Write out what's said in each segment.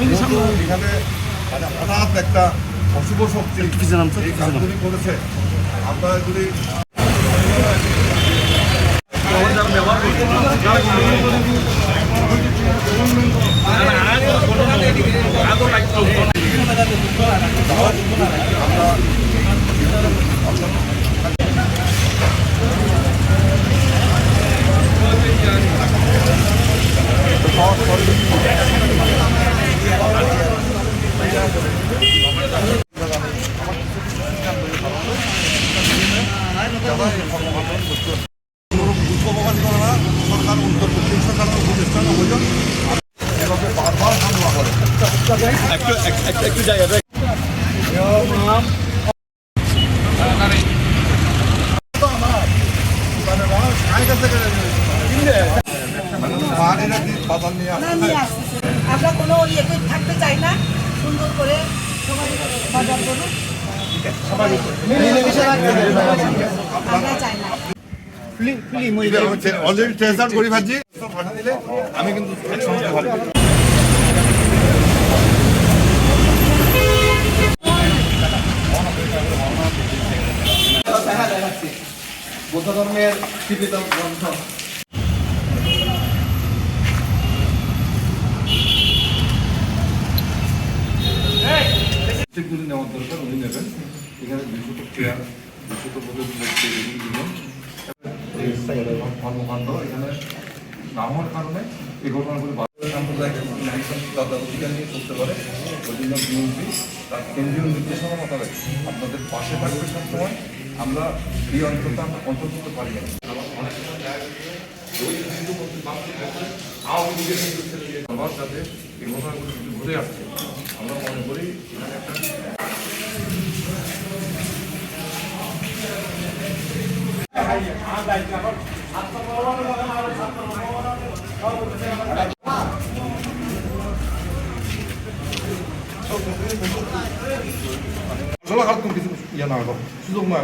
এখানে মানে হঠাৎ একটা অশুভ শক্তি এই কাজগুলি করেছে। আপনারা যদি ব্যবহার করছেন না সরকার উপদেষ্টা এভাবে বারবার হামলা করে একটু একটু আমরা কোনো ইয়েতে থাকতে চাই না। সুন্দর করে বাজার করুন আমরা চাই না। অলরেডি ট্রেজার করি ভাজি পাঠা দিলে আমি কিন্তু একসঙ্গে ভাজি বৌদ্ধ ধর্মের স্বীকৃত গ্রন্থ। প্রত্যেকগুলি নেওয়ার দরকার উনি নেবেন। এখানে দুশত চেয়ার দুশত পদের দিবেন এই কর্মকাণ্ড এখানে না হওয়ার কারণে এই ঘটনাগুলি সাম্প্রদায়িক নারীসম তাদের অধিকার নিয়ে করতে পারে। ওই জন্য বিএনপি, তার কেন্দ্রীয় নির্দেশনা মোতাবেক আপনাদের পাশে থাকবে সবসময়। আমরা এই অঞ্চলটা আমরা কন্ট্রোল করতে পারি না। আওয়ামী লীগের ছেলে যাতে এই ঘটনাগুলো ঘুরে আসছে। আমরা মনে করি এখানে একটা সুযোগ না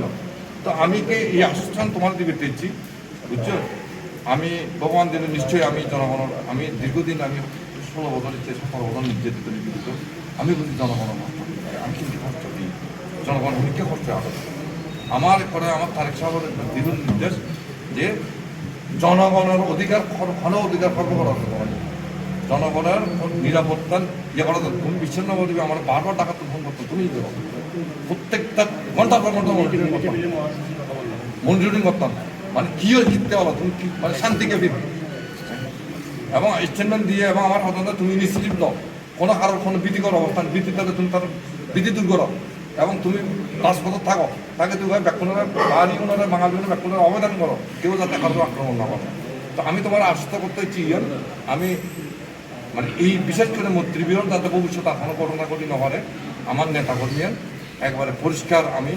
তো আমি কি এই আশ্বাস তোমার দিকে দিচ্ছি বুঝছ? আমি ভগবান দিনে নিশ্চয়ই আমি জনগণের, আমি দীর্ঘদিন আমি ষোলো বছর ইচ্ছে সতেরো বছর নির্যাতিত, নিপীড়িত। আমি কিন্তু জনগণের আমি কিন্তু কষ্ট দিই। জনগণ অনেককে কষ্ট আসে আমার পরে আমার তারেক সাহেবের দৃঢ় নির্দেশ যে জনগণের অধিকার, ঘন অধিকার খর্ব করা জনগণের নিরাপত্তা ইয়ে করা তুমি বিচ্ছিন্ন করে দিবে আমার বারবার টাকা তো ফোন করতো তুমি দেবো প্রত্যেকটা ঘণ্টার পর ঘণ্টা মনিটরিং করতাম মনিটরিং করতাম। মানে কি জিততে পারো তুমি কি মানে শান্তিকে ফিরবে? এবং স্টেটমেন্ট দিয়ে এবং আমার কথা তুমি ইনিশিয়েটিভ দাও। কোনো কারোর কোনো ভীতিকর অবস্থান ভীতিতে তুমি তার ভীতি দূর করো। এবং তুমি পাঁচ বছর থাকো। তাকে তুমি ব্যাকুণের বাড়ি উনারে বাঙালি ব্যাকুণের অবদান করো। কেউ যাতে কারোর আক্রমণ না করে। তো আমি তোমার আশ্বস্ত করতে চাই ইয়ান, আমি মানে এই বিশেষ করে মন্ত্রীবিরণ যাতে ভবিষ্যতে আর কোনো ঘটনা ঘটি না আমার নেতা কর্মীর একবারে পরিষ্কার আমি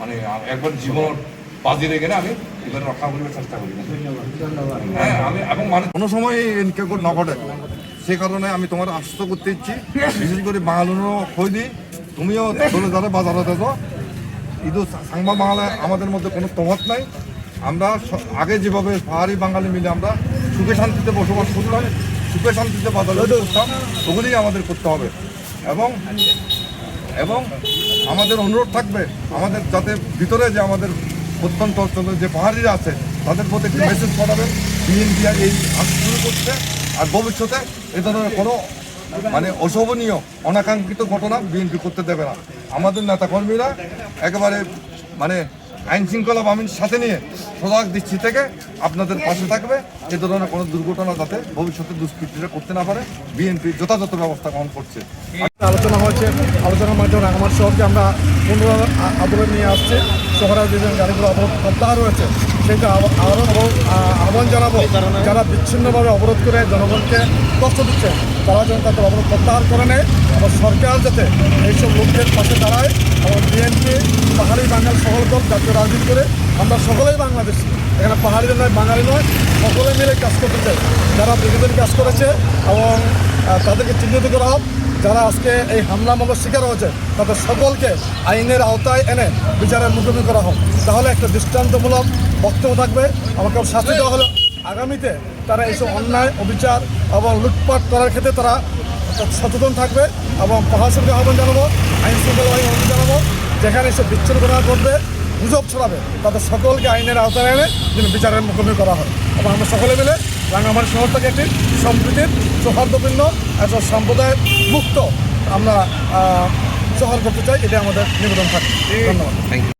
মানে একবার জীবন বাজি রেখে আমি এবার রক্ষা করার চেষ্টা করি। হ্যাঁ আমি এবং মানে কোনো সময় এনকে না ঘটে সে কারণে আমি তোমার আশ্বস্ত করতে ইচ্ছি বিশেষ করে বাঙালিরও খই দিই তুমিও চলে যাবে বাজারে দেখো কিন্তু সাংবা বাংলায় আমাদের মধ্যে কোনো তফাৎ নাই। আমরা আগে যেভাবে পাহাড়ি বাঙালি মিলে আমরা সুখে শান্তিতে বসবাস করতাম সুখে শান্তিতে বাজারে করতাম ওগুলি আমাদের করতে হবে। এবং এবং আমাদের অনুরোধ থাকবে আমাদের যাতে ভিতরে যে আমাদের প্রত্যন্ত অঞ্চলে যে পাহাড়িরা আছে তাদের প্রতি একটি মেসেজ পাঠাবেন। বিএনপি এই শুরু করছে আর ভবিষ্যতে এ ধরনের কোনো মানে অশোভনীয়, অনাকাঙ্ক্ষিত ঘটনা বিএনপি করতে দেবে না। আমাদের নেতাকর্মীরা একেবারে মানে আইন শৃঙ্খলা বাহিনীর সাথে নিয়ে সজাগ দৃষ্টি থেকে আপনাদের পাশে থাকবে। এ ধরনের কোনো দুর্ঘটনা যাতে ভবিষ্যতে দুষ্কৃতীরা করতে না পারে, বিএনপি যথাযথ ব্যবস্থা গ্রহণ করছে। আলোচনা হয়েছে, আলোচনার মাধ্যমে রাঙামাটি শহরকে আমরা পুনরায় আ- আদরে নিয়ে আসছে। শহরের যে গাড়িগুলো অবরোধ রয়েছে। সেটা আরও আহ্বান জানাব। যারা বিচ্ছিন্নভাবে অবরোধ করে জনগণকে কষ্ট দিচ্ছে তারা যেন তাদের অবরোধ প্রত্যাহার করে নেয়। এবং সরকার যাতে এইসব লোকদের পাশে দাঁড়ায় এবং বিএনপি পাহাড়ি বাঙাল সকল দল জাতীয় রাজনীতি করে আমরা সকলেই বাংলাদেশি। এখানে পাহাড়িদের নয় বাঙালি নয় সকলে মিলে কাজ করতে চাই। যারা দীর্ঘদিন কাজ করেছে এবং তাদেরকে চিহ্নিত করা হোক যারা আজকে এই হামলা মামলার শিকার হয়েছে, তাদের সকলকে আইনের আওতায় এনে বিচারের মুখোমুখি করা হোক। তাহলে একটা দৃষ্টান্তমূলক বক্তব্য থাকবে। আমাকে শাস্তি দেওয়া হলো। আগামীতে তারা এইসব অন্যায়, অবিচার এবং লুটপাট করার ক্ষেত্রে তারা সচেতন থাকবে এবং প্রশাসনকে আহ্বান জানাব, আইন শৃঙ্খলা বাহিনী জানাব, যেখানে সে বিচ্ছিন্নতা করবে গুজব ছড়াবে, তাদের সকলকে আইনের আওতায় এনে যেন বিচারের মুখোমুখি করা হয়। এবং আমরা সকলে মিলে রাঙামাটি শহরটাকে একটি সম্প্রীতির সৌহার্দ্যপূর্ণ একজন সম্প্রদায় মুক্ত আমরা সহার শহর করতে চাই এটা আমাদের নিবেদন থাকে। ধন্যবাদ।